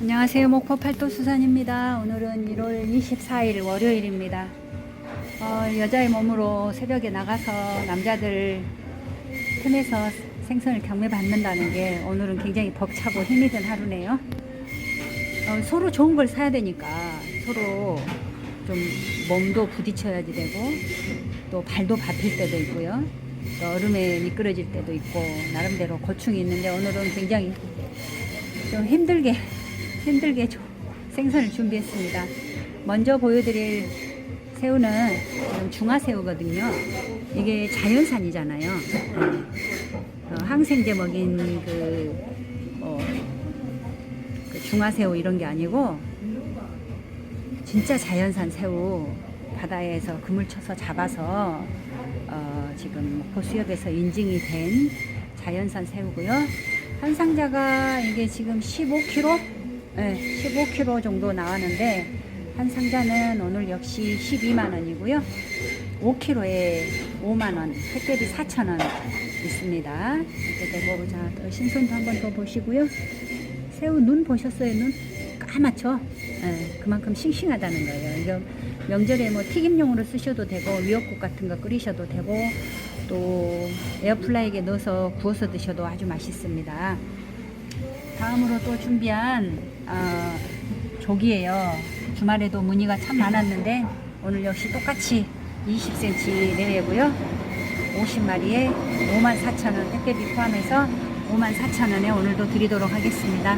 안녕하세요. 목포 팔도 수산입니다. 오늘은 1월 24일 월요일입니다. 어, 여자의 몸으로 새벽에 나가서 남자들 틈에서 생선을 경매받는다는 게 오늘은 굉장히 벅차고 힘이 든 하루네요. 어, 서로 좋은 걸 사야 되니까 서로 좀 몸도 부딪혀야지 되고 또 발도 밟힐 때도 있고요. 또 얼음에 미끄러질 때도 있고 나름대로 고충이 있는데 오늘은 굉장히 좀 힘들게 힘들게 조- 생선을 준비했습니다. 먼저 보여드릴 새우는 중화새우거든요. 이게 자연산이잖아요. 네. 어, 항생제 먹인 그, 뭐, 그 중화새우 이런 게 아니고 진짜 자연산 새우 바다에서 그물 쳐서 잡아서 어, 지금 목포 수협에서 인증이 된 자연산 새우고요. 한 상자가 이게 지금 15kg? 네, 15kg 정도 나왔는데 한 상자는 오늘 역시 12만 원이고요. 5kg에 5만 원, 택배비 4천 원 있습니다. 이렇게 되고 자, 또 신선도 한번 더 보시고요. 새우 눈 보셨어요? 눈 까맣죠? 예, 그만큼 싱싱하다는 거예요. 이거 명절에 뭐 튀김용으로 쓰셔도 되고 미역국 같은 거 끓이셔도 되고 또 에어플라이기에 넣어서 구워서 드셔도 아주 맛있습니다. 다음으로 또 준비한 어, 조기예요. 주말에도 문의가 참 많았는데 오늘 역시 똑같이 20cm 내외고요. 50마리에 54,000원 택배비 포함해서 54,000원에 오늘도 드리도록 하겠습니다.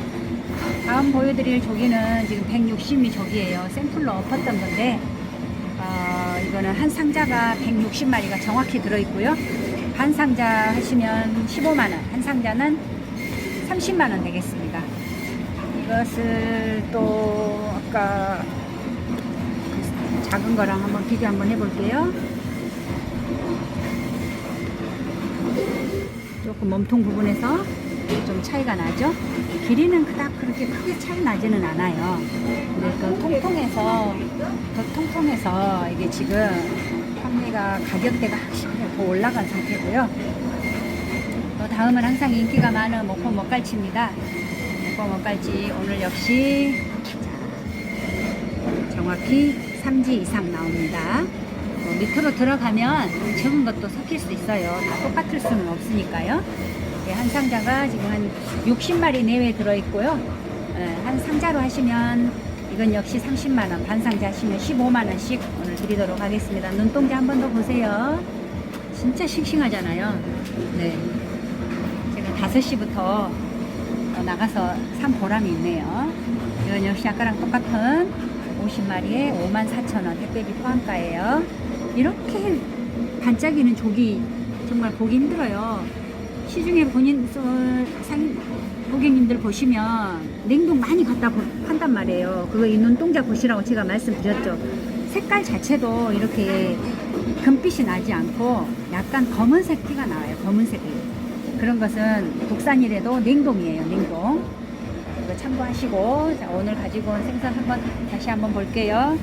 다음 보여드릴 조기는 지금 160미 조기예요. 샘플로 엎었던 건데 어, 이거는 한 상자가 160마리가 정확히 들어있고요. 반 상자 하시면 15만원, 한 상자는 30만원 되겠습니다. 이것을 또 아까 그 작은 거랑 한번 비교 한번 해볼게요. 조금 몸통 부분에서 좀 차이가 나죠? 길이는 그닥 그렇게 크게 차이 나지는 않아요. 근데 그 통통해서, 더 통통해서 이게 지금 판매가 가격대가 확실히 더 올라간 상태고요. 또 다음은 항상 인기가 많은 목포 먹갈치입니다. 목포 먹갈치 오늘 역시 정확히 3지 이상 나옵니다. 뭐 밑으로 들어가면 적은 것도 섞일 수 있어요. 다 똑같을 수는 없으니까요. 이게 한 상자가 지금 한 60마리 내외 들어있고요. 예, 한 상자로 하시면 이건 역시 30만원, 반 상자 하시면 15만원씩 오늘 드리도록 하겠습니다. 눈동자 한 번 더 보세요. 진짜 싱싱하잖아요. 네. 제가 5시부터 나가서 산 보람이 있네요. 이건 역시 아까랑 똑같은 50마리에 54,000원 택배비 포함가예요. 이렇게 반짝이는 조기 정말 보기 힘들어요. 시중에 본인 어, 상 고객님들 보시면 냉동 많이 갖다 보- 판단 말이에요. 그거 이 눈동자 보시라고 제가 말씀드렸죠. 색깔 자체도 이렇게 금빛이 나지 않고 약간 검은색 티가 나와요. 검은색이. 그런 것은 국산이라도 냉동이에요. 냉동. 이거 참고하시고 자, 오늘 가지고 온 생선 한번 다시 한번 볼게요.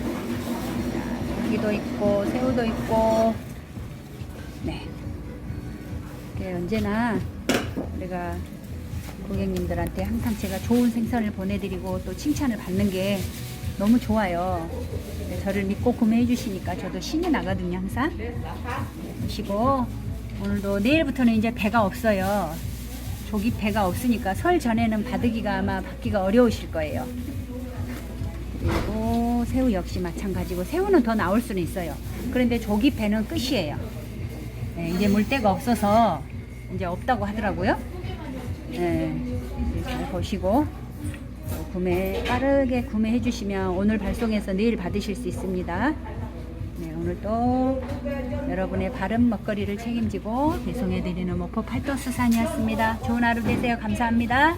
자, 고기도 있고 새우도 있고 네. 언제나 우리가 고객님들한테 항상 제가 좋은 생선을 보내드리고 또 칭찬을 받는 게 너무 좋아요. 네, 저를 믿고 구매해 주시니까 저도 신이 나거든요, 항상. 보시고 오늘도 내일부터는 이제 배가 없어요. 조기 배가 없으니까 설 전에는 바득이가 아마 받기가 어려우실 거예요. 그리고 새우 역시 마찬가지고 새우는 더 나올 수는 있어요. 그런데 조기 배는 끝이에요. 네, 이제 물때가 없어서 이제 없다고 하더라고요. 네, 잘 보시고 또 구매 빠르게 구매해 주시면 오늘 발송해서 내일 받으실 수 있습니다. 네, 오늘도 여러분의 바른 먹거리를 책임지고 배송해 드리는 목포 팔도 수산이었습니다. 좋은 하루 되세요. 감사합니다.